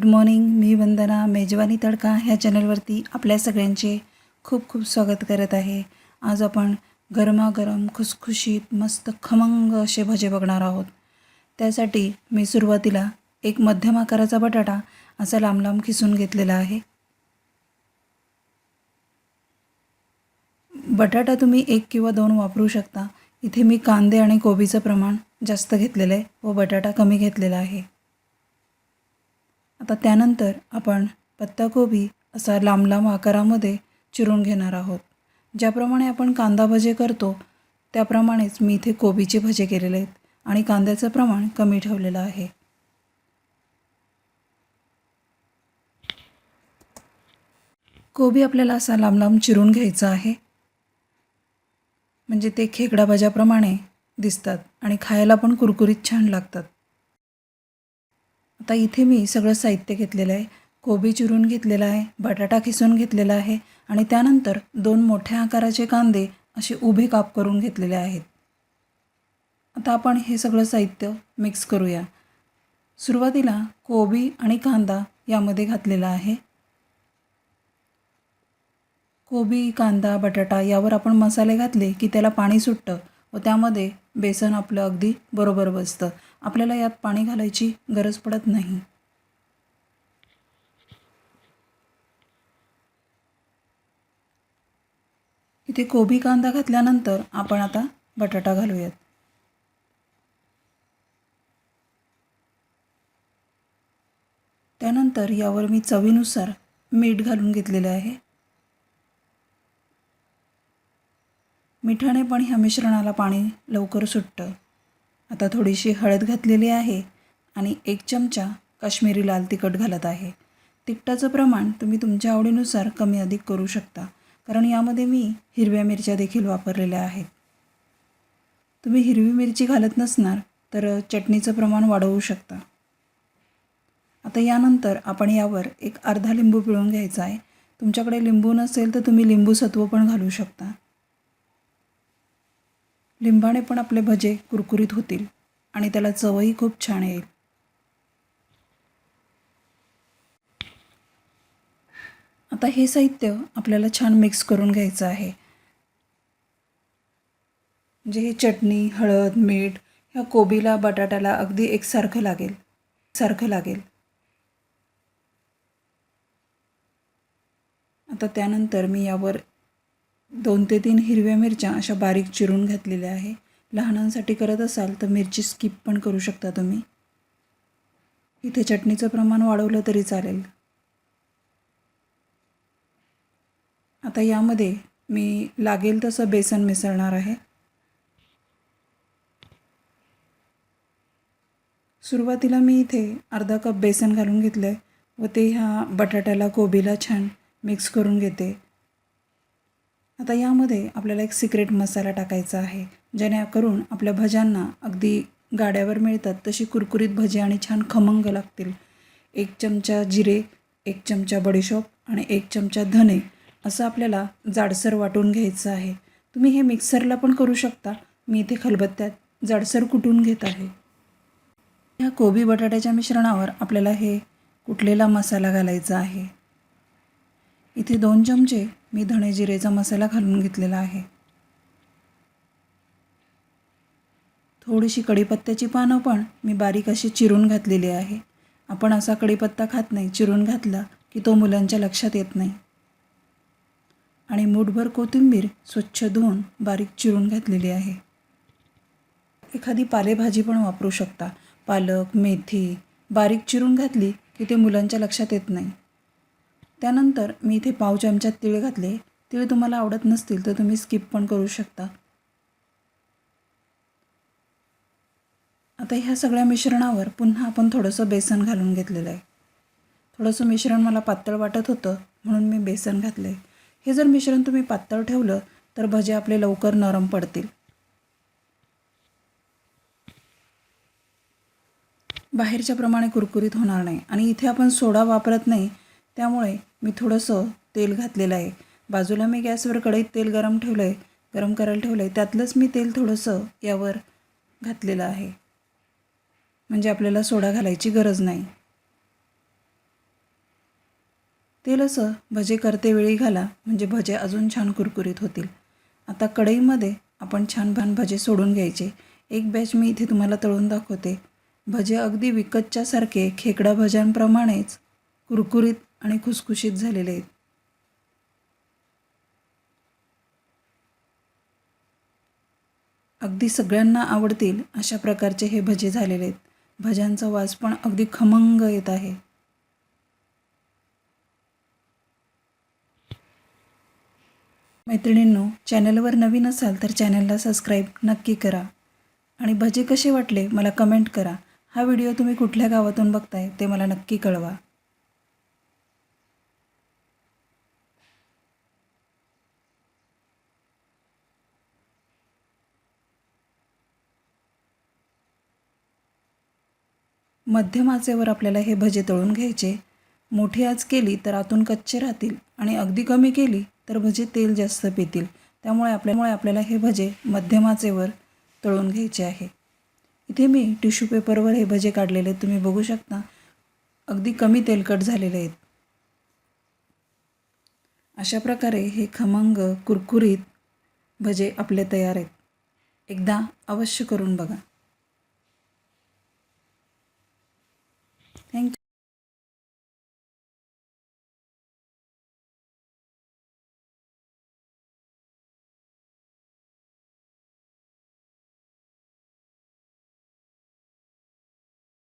Good morning मी वंदना मेजवानी तडका ह्या चॅनलवरती आपल्या सगळ्यांचे खूप खूप स्वागत करत आहे. आज आपण गरमागरम खुसखुशीत मस्त खमंग असे भजे बघणार आहोत. त्यासाठी मी सुरुवातीला एक मध्यम आकाराचा बटाटा असा लांब लांब खिसून घेतलेला आहे. बटाटा तुम्ही एक किंवा दोन वापरू शकता. इथे मी कांदे आणि कोबीचं प्रमाण जास्त घेतलेलं आहे व बटाटा कमी घेतलेला आहे. आता त्यानंतर आपण पत्ताकोबी असा लांब लांब आकारामध्ये चिरून घेणार आहोत. ज्याप्रमाणे आपण कांदा भजे करतो त्याप्रमाणेच मी इथे कोबीचे भजे केलेले आहेत आणि कांद्याचं प्रमाण कमी ठेवलेलं आहे. कोबी आपल्याला असा लांब लांब चिरून घ्यायचा आहे. म्हणजे ते खेकडा भाज्याप्रमाणे दिसतात आणि खायला पण कुरकुरीत छान लागतात. आता इथे मी सगळं साहित्य घेतलेलं आहे. कोबी चिरून घेतलेला आहे बटाटा खिसून घेतलेला आहे आणि त्यानंतर दोन मोठ्या आकाराचे कांदे असे उभे काप करून घेतलेले आहेत. आता आपण हे सगळं साहित्य मिक्स करूया. सुरुवातीला कोबी आणि कांदा यामध्ये घातलेला आहे. कोबी कांदा बटाटा यावर आपण मसाले घातले की त्याला पाणी सुटतं. व त्यामध्ये बेसन आपलं अगदी बरोबर बसतं. आपल्याला यात पाणी घालायची गरज पडत नाही. इथे कोबी कांदा घातल्यानंतर आपण आता बटाटा घालूयात. त्यानंतर यावर मी चवीनुसार मीठ घालून घेतलेले आहे. मिठाने पण ह्या मिश्रणाला पाणी लवकर सुटतं. आता थोडीशी हळद घातलेली आहे आणि एक चमचा काश्मीरी लाल तिखट घालत आहे. तिखटाचं प्रमाण तुम्ही तुमच्या आवडीनुसार कमी अधिक करू शकता कारण यामध्ये मी हिरव्या मिरच्या देखील वापरलेल्या आहेत. तुम्ही हिरवी मिरची घालत नसणार तर चटणीचं प्रमाण वाढवू शकता. आता यानंतर आपण यावर एक अर्धा लिंबू पिळून घ्यायचा आहे. तुमच्याकडे लिंबू नसेल तर तुम्ही लिंबू सत्व पण घालू शकता. लिंबाने पण आपले भजे कुरकुरीत होतील आणि त्याला चवही खूप छान येईल. आता हे साहित्य आपल्याला छान मिक्स करून घ्यायचं आहे. म्हणजे हे चटणी हळद मीठ ह्या कोबीला बटाट्याला अगदी एकसारखं लागेल. सारखं लागेल. आता त्यानंतर मी यावर दोन ते तीन हिरव्या मिरच्या अशा बारीक चिरून घातलेल्या आहे. लहानांसाठी करत असाल तर मिरची स्किप पण करू शकता तुम्ही. इथे चटणीचं प्रमाण वाढवलं तरी चालेल. आता यामध्ये मी लागेल तसं बेसन मिसळणार आहे. सुरुवातीला मी इथे अर्धा कप बेसन घालून घेतलं आहे व ते ह्या बटाट्याला कोबीला छान मिक्स करून घेते. आता यामध्ये आपल्याला एक सिक्रेट मसाला टाकायचा आहे जेणेकरून आपल्या भज्यांना अगदी गाड्यावर मिळतात तशी कुरकुरीत भजी आणि छान खमंग लागतील. एक चमचा जिरे एक चमचा बडीशोप आणि एक चमचा धने असं आपल्याला जाडसर वाटून घ्यायचं आहे. तुम्ही हे मिक्सरला पण करू शकता. मी इथे खलबत्त्यात जाडसर कुटून घेत आहे. ह्या कोबी बटाट्याच्या मिश्रणावर आपल्याला हे कुटलेला मसाला घालायचा आहे. इथे दोन चमचे मी धणे जिरेचा मसाला घालून घेतलेला आहे. थोडीशी कढीपत्त्याची पानं पण मी बारीक अशी चिरून घातलेली आहे. आपण असा कढीपत्ता खात नाही चिरून घातला की तो मुलांच्या लक्षात येत नाही. आणि मूठभर कोथिंबीर स्वच्छ धुवून बारीक चिरून घातलेली आहे. एखादी पालेभाजी पण वापरू शकता. पालक मेथी बारीक चिरून घातली की ते मुलांच्या लक्षात येत नाही. त्यानंतर मी इथे पाव चमच्यात तीळ घातले. तीळ तुम्हाला आवडत नसतील तर तुम्ही स्किप पण करू शकता. आता ह्या सगळ्या मिश्रणावर पुन्हा आपण थोडंसं बेसन घालून घेतलेलं आहे. थोडंसं मिश्रण मला पातळ वाटत होतं म्हणून मी बेसन घातलं आहे हे जर मिश्रण तुम्ही पातळ ठेवलं तर भजे आपले लवकर नरम पडतील. बाहेरच्या प्रमाणे कुरकुरीत होणार नाही आणि इथे आपण सोडा वापरत नाही त्यामुळे मी थोडंसं तेल घातलेलं आहे. बाजूला मी गॅसवर कढईत तेल गरम ठेवलं आहे गरम करायला ठेवलं आहे त्यातलंच मी तेल थोडंसं यावर घातलेलं आहे. म्हणजे आपल्याला सोडा घालायची गरज नाही. तेल असं भजे करते वेळी घाला. म्हणजे भजे अजून छान कुरकुरीत होतील. आता कढईमध्ये आपण छान भान भजे सोडून घ्यायचे. एक बॅच मी इथे तुम्हाला तळून दाखवते. भजे अगदी विकतच्यासारखे खेकडा भज्यांप्रमाणेच कुरकुरीत आणि खुसखुशीत झालेले आहेत. अगदी सगळ्यांना आवडतील अशा प्रकारचे हे भजे झालेले आहेत. भज्यांचा वास पण अगदी खमंग येत आहे. मैत्रिणींनो चॅनलवर नवीन असाल तर चॅनलला सबस्क्राईब नक्की करा. आणि भजे कसे वाटले मला कमेंट करा. हा व्हिडिओ तुम्ही कुठल्या गावातून बघताय ते मला नक्की कळवा. मध्यम आचेवर आपल्याला हे भजे तळून घ्यायचे. मोठी आच केली तर आतून कच्चे राहतील आणि अगदी कमी केली तर भजे तेल जास्त पितील. त्यामुळे आपल्यामुळे आपल्याला हे भजे मध्यम आचेवर तळून घ्यायचे आहे. इथे मी टिश्यू पेपरवर हे भजे काढलेले तुम्ही बघू शकता. अगदी कमी तेलकट झालेले आहेत. अशा प्रकारे हे खमंग कुरकुरीत भजे आपले तयार आहेत. एकदा अवश्य करून बघा.